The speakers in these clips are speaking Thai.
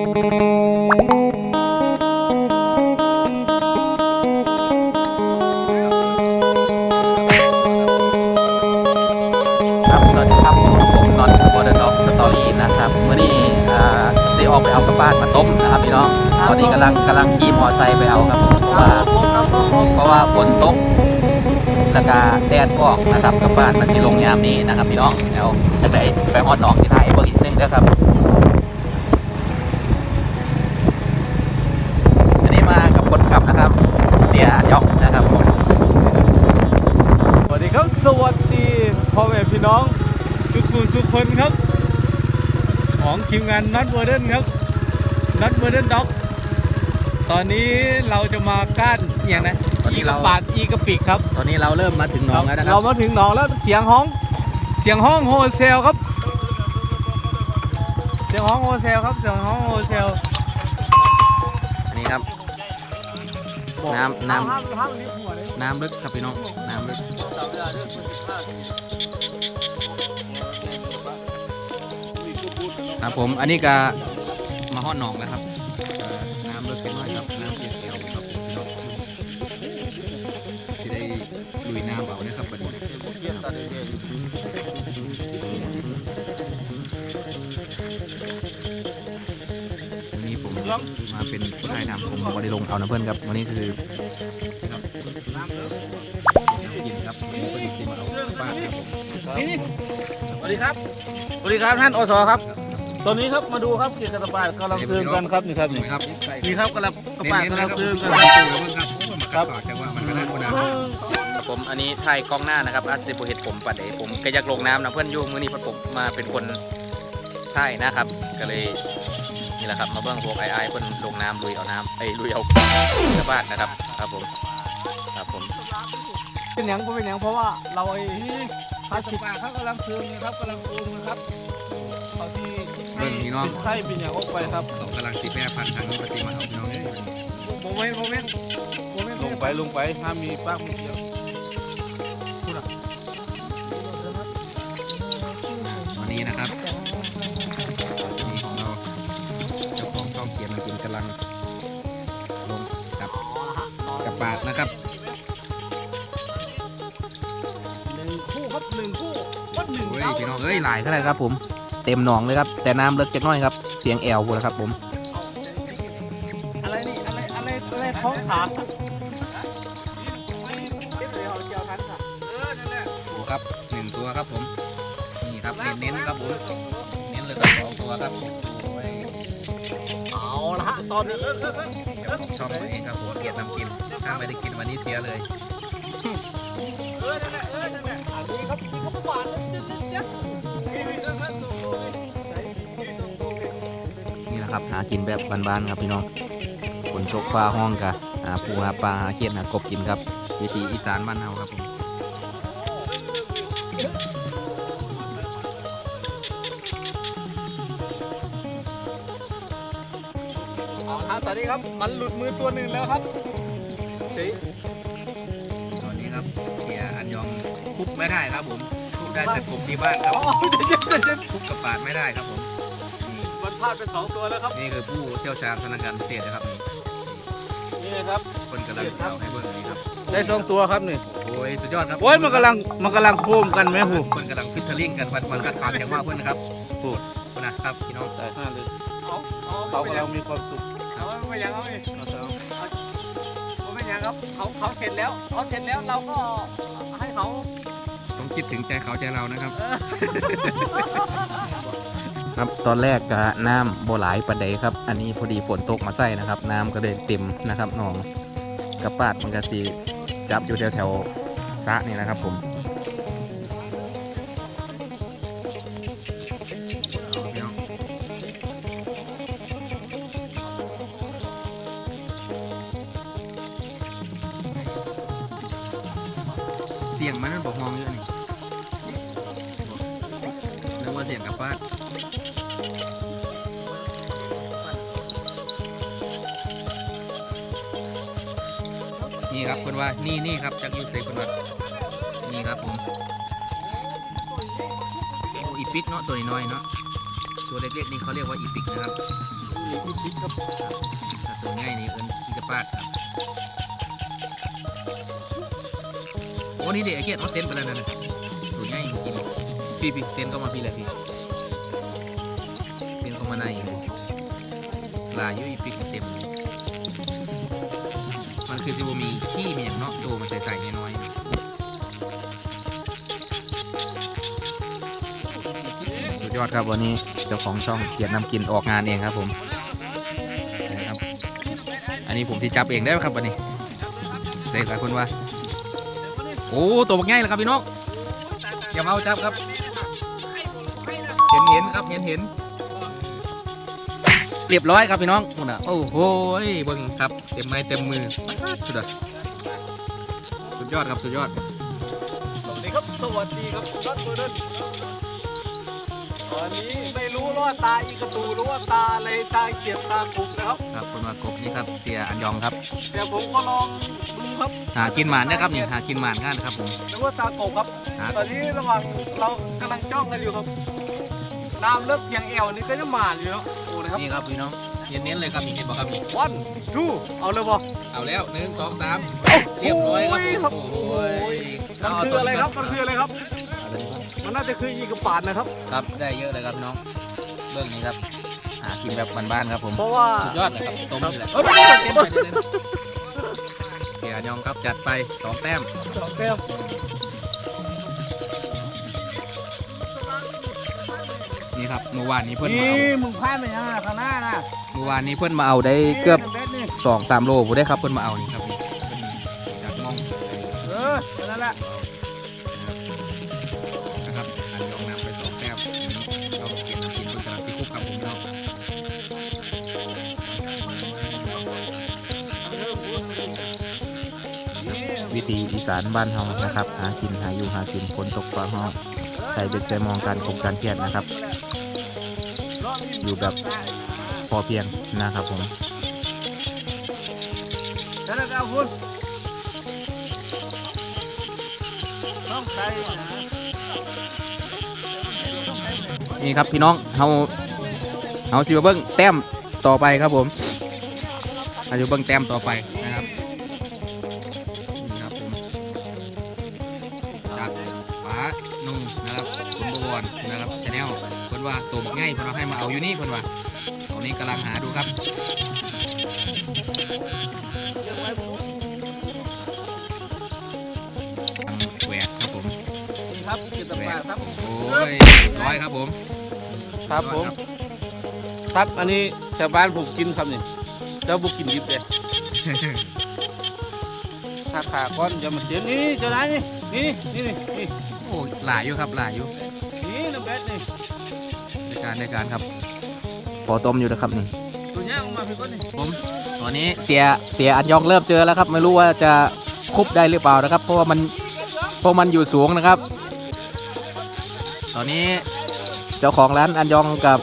ครับสวัสดีครับผมผมนอนบอร์ดด็อกสตอรี่นะครับเมื่อนี้อ่าซีออกไปเอากระป้านมาต้มนะครับพี่น้องตอนนี้กำลังกำลังขี่มอไซค์ไปเอาครับผมเพราะว่าเพราะว่าฝนตกแล้วก็แดดออกนะครับกระป้านมันสิลงยามนี้นะครับพี่น้องแล้วจะไปไปฮอดหนองที่ท่าเอเบอร์อีกนึงเด้อครับ พ่อแม่พี่น้องสุขุสุขคนครับ ของทีมงานนัทเวอร์เดนครับนัทเวอร์เดนด็อก ตอนนี้เราจะมาก้านอหย่างนะตอนนี้อีกเรา ระปาดอีกระปิกครับตอนนี้เราเริ่มมาถึงหนองแล้วนะครัเราบมาถึงหนองแล้วเสียงห้อง เสียงห้องโฮเซลครับ เสียงห้องโฮเซลครับเสียงห้องโฮเซลอันนี้ครับ น้ำน้ำห้ามห้ามลิ้นหัวเลยน้ำลึกครับพี่น้องน้ำลึกครับผมอันนี้ก็มาฮอดหนองแล้วครับ มาเป็นผู้ชายนำผมบริลงเอานะเพื่อนครับวันนี้คือกินครับวันนี้ก็ดีจริงมาเอาบ้าครับผมนี่นี่สวัสดีครับสวัสดีครับท่านอสครับ ตอนนี้ครับมาดูครับเกียรติกระบาดกำลังซื้อกันครับนี่ครับนี่ครับนี่ครับกำลังกระบาดกำลังซื้อกันครับจังว่ามันก็น่าคนครับผมอันนี้ถ่ายกล้องหน้านะครับอาซิโปเห็ดผมปัดเดผมก็อยากลงน้ำนะเพื่อนอยูมือนี้พราะผมมาเป็นคนถ่ายนะครับ ก็เลย นี่แหละครับมาเบิ่งพวกไอ้ไอ้เพิ่นลงน้ำลุยเอาน้ำไอ้ยลุยเอากระบาดนะครับ ครับผมครับผมเป็นหยังก็เป็นหยังเพราะว่าเราไอ้นี่พาสิบาครับกำลังซื้อนะครับกำลังปรุงนะครับเขาที่ให้เป็นไข่เป็นอย่างออกไปครับเรากำลังสีแพร่พันธุ์ทางนี้ปฏิมาเอาพี่น้องเอ้ยโมเมนต์โมเมนต์โมเมนต์ลงไปลงไปถ้ามีป้ามีเดียววันนี้นะครับ องช่องเขียนมากินกำลังลงกับกับบาทนะครับหนึ่งคู่ครับหนึ่งคู่วัดหนึ่งโอ้ยเก้าพี่น้องเอ้ยหลายเท่าไหร่ครับ ผม เต็มหนองเลยครับ แต่น้ำเลิกจักหน้อยครับ เสียงแอวพูดนะครับผม อะไรนี่อะไรอะไรอะไรท้องขา ตอนนี้ช่องตัวเองครับผมเกลียดนำกินถ้าไม่ได้กินวันนี้เสียเลยเออนั่นแหละเออนั่นแหละอันนี้ครับนี่ครับหวานเลยเจ๊เจ๊เจ๊นี่แหละครับหากินแบบบ้านๆครับพี่น้องฝนตกฟ้าห้องกะหาปูหาปลาหาเขียดหากบกินครับวิถีอีสานบ้านเฮาครับผม เอาละฮะตอนนี้ครับมันหลุดมือตัวหนึ่งแล้วครับเจ๊ตอนนี้ครับเสียอันยองคุกไม่ได้ครับผมคุกได้แต่กบที่บ้านครับอ๋อเจ๊เจ๊เจ๊เจ๊คุกกับปาดไม่ได้ครับผมนี่มันพลาดไปสองตัวแล้วครับนี่คือผู้เชี่ยวชาญพนักงานพิเศษนะครับนี่ครับคนกำลังเอาให้เบิ่งนี่ครับได้สองตัวครับนี่โอ้ยสุดยอดครับโอ้ยมันกำลังมันกำลังโคมกันไหมหูคนกำลังฟิชเชอร์ลิงกันวันวันกัดสามอย่างว่าเพื่อนนะครับพูดนะครับพี่น้องได้ห้าเลย เอาเอาเขาไปกำยัลังงมีความสุขเอาไปยังเอาไปเอาเถอะเอาไปยังครับเขาเขาเสร็จแล้วเขาเสร็จแล้วเราก็ให้เขาต้องคิดถึงใจเขาใจเรานะครับเออครับตอนแรกกะน้ำโบหลายประเดครับ อันนี้พอดีฝนตกมาใส่นะครับ น้ำก็เลยเต็มนะครับหนองกระปาดมันก็สีจับอยู่แถวแถวๆสระนี่นะครับผม สียงมันมันบอกมองเยอะนี่นึกว่าเสียงกระปาดนี่ครับคนว่านี่นี่ครับจักยูเซคนว่านี่ครับผมโอ้อีปิกเนาะตัวน้อยๆเนาะตัวเล็กๆนี่เขาเรียกว่าอีปิกนะครับนี่อีพิกครับถ้าตัวง่ายนี่เอิ้นขี้กระปาดครับ โอ้นี่เด็กไอ้เกียรติเขาเต้นไปแล้วนั่นน่ะตัวง่ายจริงๆพี่พี่เต้นเข้ามาพี่เลยพี่เต้นเข้ามาในลายอยุอีปิกเต็มมันคือจะบ่มีขี้มีอย่างเนาะโตมันใส่ๆน้อยๆสุดยอดครับวันนี้เจ้าของช่องเกียรตินำกินออกงานเองครับผมนะครับอันนี้ผมที่จับเองได้ไหมครับวันนี้เสกหลายคนว่า โอ้ตัวบักง่ายเลยครับพี่น้องอย่าเมาจับครับ เห็นเห็นครับเห็นเห็นเรียบร้อยครับพี่น้องคุณอะโอ้โหเบิ้งครับเต็มไม้เต็มมือสุดยอดสุดยอดครับสุดยอดสวัสดีครับสวัสดีครับรัตเบอร์เดน ตอนนี้ไม่รู้ว่าตาอีกระตูหรือว่าตาอะไรตาเกียรติตากุกนะครับครับคนมากบนี่ครับเสียอันยองครับ แต่ผมก็ลองดูครับหากินหมานนะครับนี่หากินหมานง่านครับผม หรือว่าตากบครับหาตอนนี้ระหว่างเรากำลังจ้องกันอยู่ครับน้ำเริ่มเพียงเอวนี่ก็จะหมาดอยู่แล้วโอ้นะครับนี่ครับพี่น้องเน้นๆเลยครับนี่เห็นบอกครับนี่ one two เอาเลยบ่เอาแล้วหนึ่งสองสามเรียบร้อยครับผมโอ้โห มันคืออะไรครับ มันคืออะไรครับ มันน่าจะคืออีกระปาดนะครับ ครับได้เยอะเลยครับน้องเรื่องนี้ครับหากินแบบบ้านๆครับผมเพราะว่า สุดยอดเลยครับต้มนี่แหละเอ้ยไม่ได้เต็มไปเลยนะเสียยองครับจัดไปสองแต้มสองแก้วนี่ครับเมื่อวานนี้เพื่อนมานี่เอามึงพลาดไปยังไงข้างหน้านะเมื่อวานนี้เพื่อนมาเอาได้เกือบนี่นี่สองสามโลผมได้ครับเพื่อนมาเอานี่ครับีอีสานบ้านเฮานะครับ หากินหาอยู่หากินฝนตกฟ้าห้องใส่เบ็ดใส่มองการคงการเพียรนะครับ อยู่แบบพอเพียงนะครับผมแล้วเอาคุณต้องใส่นี่ครับพี่น้องเฮาเฮาสิมาเบิ้งแต้มต่อไปครับผมเอาสิมาเบิ้งแต้มต่อไป เพิ่นว่าให้มาเอาอยู่นี่เพิ่นว่าตอนนี้กำลังหาดูครับแหวกครับผมนี่ครับเกียรติปาดครับโอ้ยร้อยครับผม ครับผม ครับอันนี้แถวบ้านผมกินครับนี่เจ้าบุกินดิบเลยขาขาก้อนอย่ามาเจียนนี่เจ้านายนี่นี่นี่นี่นี่โอ้หลายอยู่ครับหลายอยู่ การในการครับพอต้มอยู่นะครับนี่ตัวนี้ออกมาพี่ก้อนนี่ผมตอนนี้เสียเสียอันยองเริ่มเจอแล้วครับ ไม่รู้ว่าจะคุบได้หรือเปล่านะครับ เพราะว่ามันเพราะมันอยู่สูงนะครับ ตอนนี้เจ้าของร้านอันยองกับ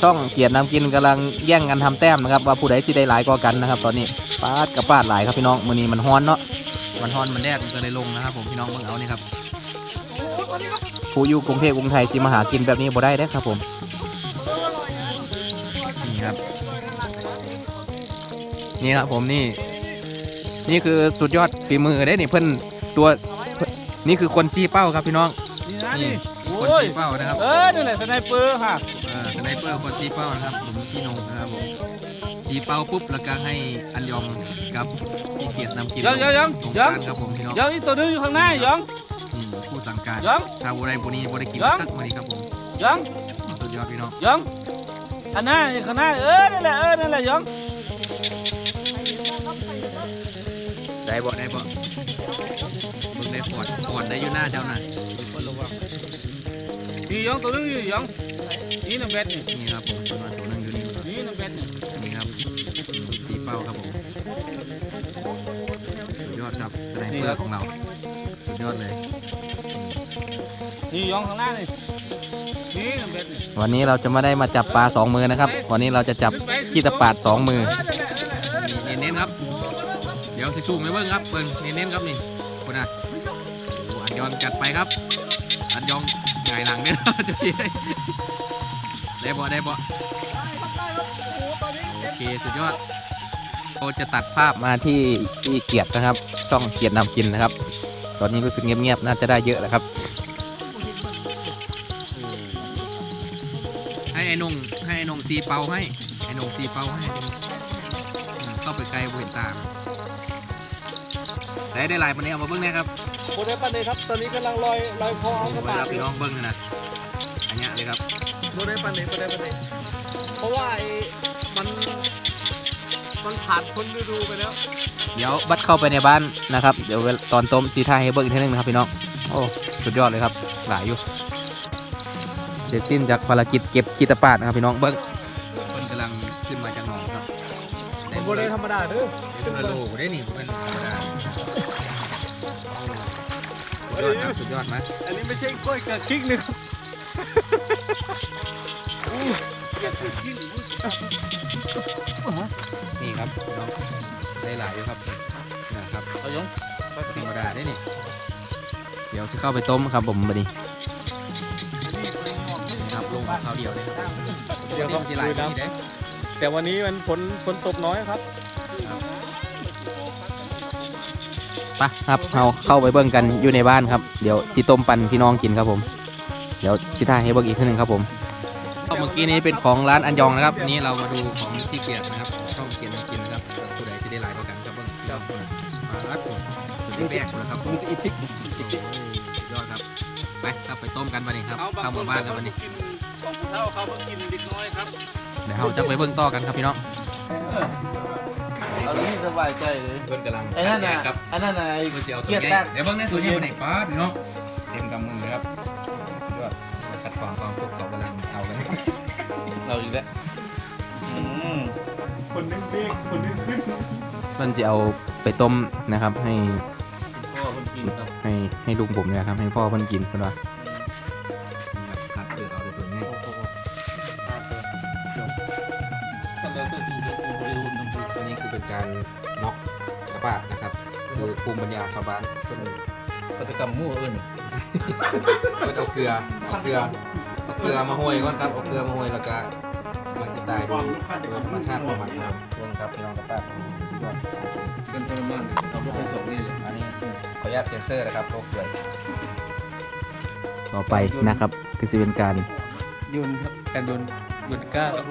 ช่องเกียรตินำกินกำลังแย่งกันทำแต้มนะครับ ว่าผู้ใดที่ได้หลายกว่ากันนะครับ ตอนนี้ปาดกับปาดหลายครับพี่น้องมือนี้มันฮ้อนเนาะมันฮ้อนมันแดดมันก็เลยลงนะครับ ผมพี่น้องเบิ่งเอานี่ครับ ผู้อยู่กรุงเทพกรุงไทยที่มาหากินแบบนี้บ่ได้เด้อครับผมนี่ครับ นี่ครับผมนี่ นี่คือสุดยอดฝีมือได้นี่เพิ่นตัวเพิ่นนี่คือคนชี้เป้าครับพี่น้องนี่นะนี่นี่คนโอ้ยชี้เป้านะครับเออนี่แหละสไนเปอร์ฮะเออสไนเปอร์คนชี้เป้านะครับผมพี่นงนะครับผมชี้เป้าปุ๊บแล้วก็ให้อันยองกับพี่เกียรตินำกินยังยังยังตรงยังกลางครับผมพี่น้องยังอีกตัวหนึงอยู่ข้างหน้ายังนี่ ผู้สั่งการยังถ้าบุได้บุนี้บุได้กินยังสักวันนี้ครับผมยังสุดยอดพี่น้องยังอันหน้าอยู่ข้างหน้าเออนั่นแหละเออนั่นแหละยังได้บ่ได้บ่เบิ่งได้ฟอดฟอดได้อยู่หน้าเจ้าน่ะนี่ยังตัวหนึงอยู่ยังนี่น้ำเบ็ดนี่นี่ครับผมตัวมาตัวหนึงอยู่นี่นี่น้ำเบ็ดนี่นี่ครับสีเป้าครับผมสุดยอดครับสไนเปอร์ของเราสุดยอดเลย นี่ยังข้างหน้านี่นี่น้ำเบ็ดนี่วันนี้เราจะไม่ได้มาจับปลาสองมือนะครับ วันนี้เราจะจับขี้ตะปาดสองมือ นี่เน้นๆครับ เดี๋ยวสิสู้ไม่เบิ้งครับเบิ้งเน้นๆครับนี่คุณอะโอ้อันยองจัดไปครับ อันยองไงายหลังเนี่ย จะพี่ได้ได้บ่ได้บ่สุดยอดเราจะตัดภาพมาที่ที่เกียรตินะครับ ช่องเกียรตินำกินนะครับ ตอนนี้รู้สึกเงียบๆน่าจะได้เยอะแล้วครับ ไอ้นงให้ไอ้นงซีเปาให้ไอ้นงซีเปาให้อืมเข้าไปไกลบริตามได้ได้ลายมันนี้เอามาเบิ้งเนี่ยครับโคได้ปันเลยครับ ตอนนี้กำลังลอยลอยคอเอากระเวบะลาพี่น้องเบิ้งนะอันเนี้ยเลยครับโคได้ปันเลยโคได้ปันเลยเพราะว่าไอ้มันมันผ่านพ้นฤดูไปแล้ว เดี๋ยวบัดเข้าไปในบ้านนะครับเดี๋ยวตอนต้มซีท่าให้เบิ้งอีกทีนึงนะครับพี่น้องโอ้สุดยอดเลยครับหลายอยู่ เสร็จสิ้นจากภารกิจเก็บกีตาปาดนะครับพี่น้องเบิ้งคนกำลังขึ้นมาจากหนองครับมันโคได้ธรรมดาเด้อเป็นโลได้นี่เป็นธรรมดาสุดยอดครับสุดยอดไหมอันนี้ไม่ใช่กล้วยเกิดคิกนะครับอู้เกิดคิกนี่ครับพี่น้องได้หลายอยู่ครับนะครับเอายงธรรมดาได้นี่เดี๋ยวจะเข้าไปต้มครับผมบัดนี้ นะครับลงมาข้าวเดียวเลยครับเดี๋ยวครับที่หลายดูที่น้ำเด้แต่วันนี้มันฝนฝนตกน้อยครับไปครับเราเข้าไปเบิ่งกันอยู่ในบ้านครับ เดี๋ยวสิต้มปันพี่น้องกินครับผม เดี๋ยวชิท่ายให้เบิ่งอีกทีหนึงครับผมก็เมื่อกี้นี้เป็นของร้านอันยองนะครับอันนี้เรามาดูของที่เกียรตินะครับช่องเกียรติกินนะครับผู้ใดจะได้หลายกว่ากันครับเบิ่งช่องคนน่ะมารักผมสุดแรกๆเลยครับมีอีพิกยอดครับไปครับไปต้มกันวันนี้ครับเข้าหมู่บ้านกันวันนี้ ของผู้เฒ่าเขาเพิ่งกินเล็กน้อยครับเดี๋ยวเราจะไปเบิ่งต่อกันครับพี่น้องเอาที่สบายใจเลยเพื่อนกำลังไอ้นั่นน่ะครับไอ้นั่นน่ะไอ้เพื่อนจะเอาตัวเกียรติใหญ่แรกเดี๋ยวเบิ่งนะตัวใหญ่วันไหนป้าพี่น้องเต็มกำมือเลยครับยอดขัดขวางความสุขเขากำลังเอากันเราอีกแล้วอืมคนนึงเบกคนนึงขึ้นเพื่อนจะเอาไปต้มนะครับให้พ่อคนกินครับให้ให้ลุงผมเนี่ยครับให้พ่อเพิ่นกินเพิ่นว่า ภูมิปัญญาชาวบ้านเพิ่นปฏิกรรมมั่วเอิญเพิ่นเอาเกลือเอาเกลือเอาเกลือมาห้อยก่อนครับเอาเกลือมาห้อยแล้วก็มันจะตายโดยโดยธรรมชาติของมันนะครับเรื่องครับพี่น้องกระบาดยอดเป็นทรมานเราไม่เคยสอนนี่เลยอันนี้ขออนุญาตเซ็นเซอร์นะครับโรคสวยต่อไปนะครับคือสิเป็นการยุนครับการยุนยุนก้าครั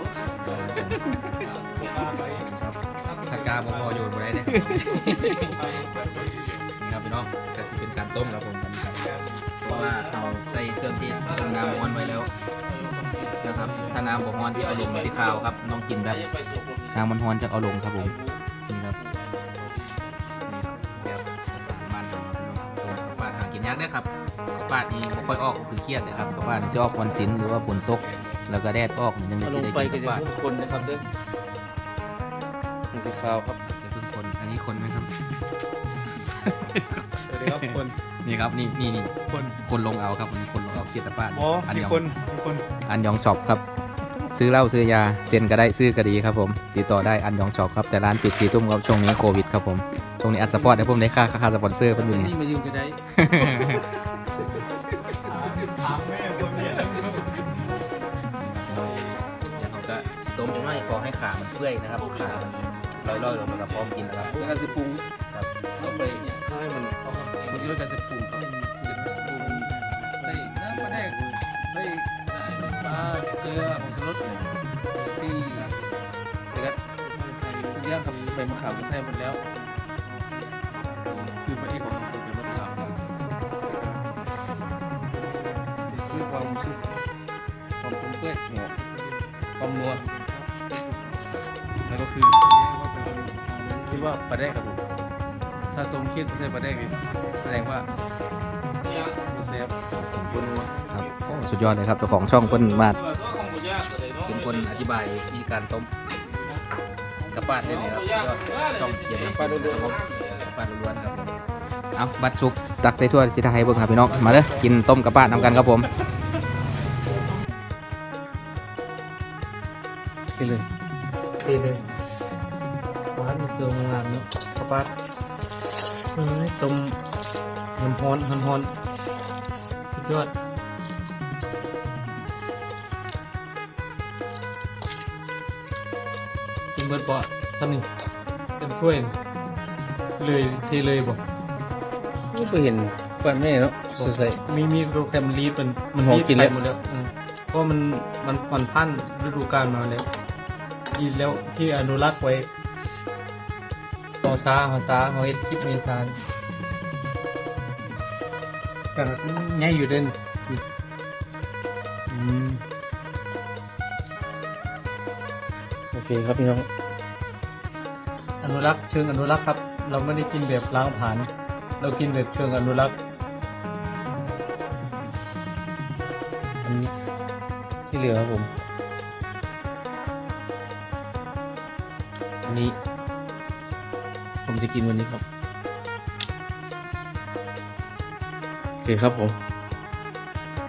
บ ถ้ากาบพอโยนมาได้เนี่ยนี่ครับพี่น้องก็จะเป็นการต้มครับผมอันนี้ครับเพราะว่าเราใส่เครื่องที่ต้มน้ำร้อนไว้แล้วนะครับถ้าน้ำบ่ร้อนที่เอาลงมันสิขาวครับน้องกินแบบน้ำมันร้อนจะเอาลงครับผมนี่ครับนี่ครับแซ่บสารมันครับพี่น้องต้มกับปลาหากินยากเด้อครับกับปลานี่บ่ค่อยออกก็คือเครียดนะครับกับปลานี่จะออกวันศิลหรือว่าฝนตกแล้วก็แดดออกมันยังเอาจะลงได้กินก็กับปจะลาทุกคนนะครับเด้อ มันสีขาวครับอย่าเพิ่งคน อันนี้คนไหมครับ สวัสดีครับคนนี่ครับนี่นี่นี่คนคนลงเอาครับอันนี้คนลงเอาเครียดกับปลาอ๋ออันมียองคนมีคนอันยองช็อปครับ ซื้อเหล้าซื้อยาเซ็นก็ได้ซื้อก็ดีครับผม ติดต่อได้อันยองช็อปครับแต่ร้านปิดสี่ทุ่มครับช่วงนี้โควิดครับผมช่วงนี้อัดสปอร์ตให้ผมได้ค่าค่าสปอนเซอร์เพิ่นอยู่นี่นี่มายืมก็ได้ถามแม่คนเนี่ยเดี๋ยวเขาก็สต้มจะไม่พอให้ขามันเปื่อยนะครับขามัน ลอยๆลงมาพร้อมกินนะครับเพื่อการสิปรุงครับต้องไปให้มันเอาเมื่อกี้เราจะสิปรุงครับใส่น้ำปลาแดกใส่ปลาเกลือผงชูรสที่นะครับทุกอย่างครับใบมะขามก็ใส่หมดแล้ว ว่าปลาแดกครับผมถ้าต้มเคี่ยนไม่ใช่ปลาแดกนี่แสดงว่าไม่เซฟคนนัวครับโอ้สุดยอดเลยครับเจ้าของช่องเพิ่นมาเป็นคนอธิบายวิธีการต้มกับปลาได้เลยครับยอดช่องเขียนปลาล้วนๆครับปลาล้วนๆครับผมเอาบัตรสุกตักใส่ถ้วยสิทาให้เบิ่งครับพี่น้องมาเด้อกินต้มกับปลานำกันครับผมกินเลย ต้มมันฮ้อนมันฮ้อนสุดยอดกินเบิดบ่ทำนี่เต็มถ้วยเลยเทเลยบ่ไม่เคยเห็นปั้นแม่เนาะใส่มีมีโปรแกรมรีดมันมันหอมกินแล้วรีดไปหมดแล้วอืมเพราะมันมันผ่อนพันฤดูกาลมาแล้วดีแล้วที่อนุรักษ์ไว้หอซาหอซาหอเฮ็ดคลิปเมซาน แต่ง่ายอยู่เด่นอืมโอเคครับพี่น้อง อนุรักษ์เชิงอนุรักษ์ครับ เราไม่ได้กินแบบล้างผ่าน เรากินแบบเชิงอนุรักษ์อันนี้ที่เหลือครับผม อันนี้ ผมจะกินวันนี้ครับ ครับผม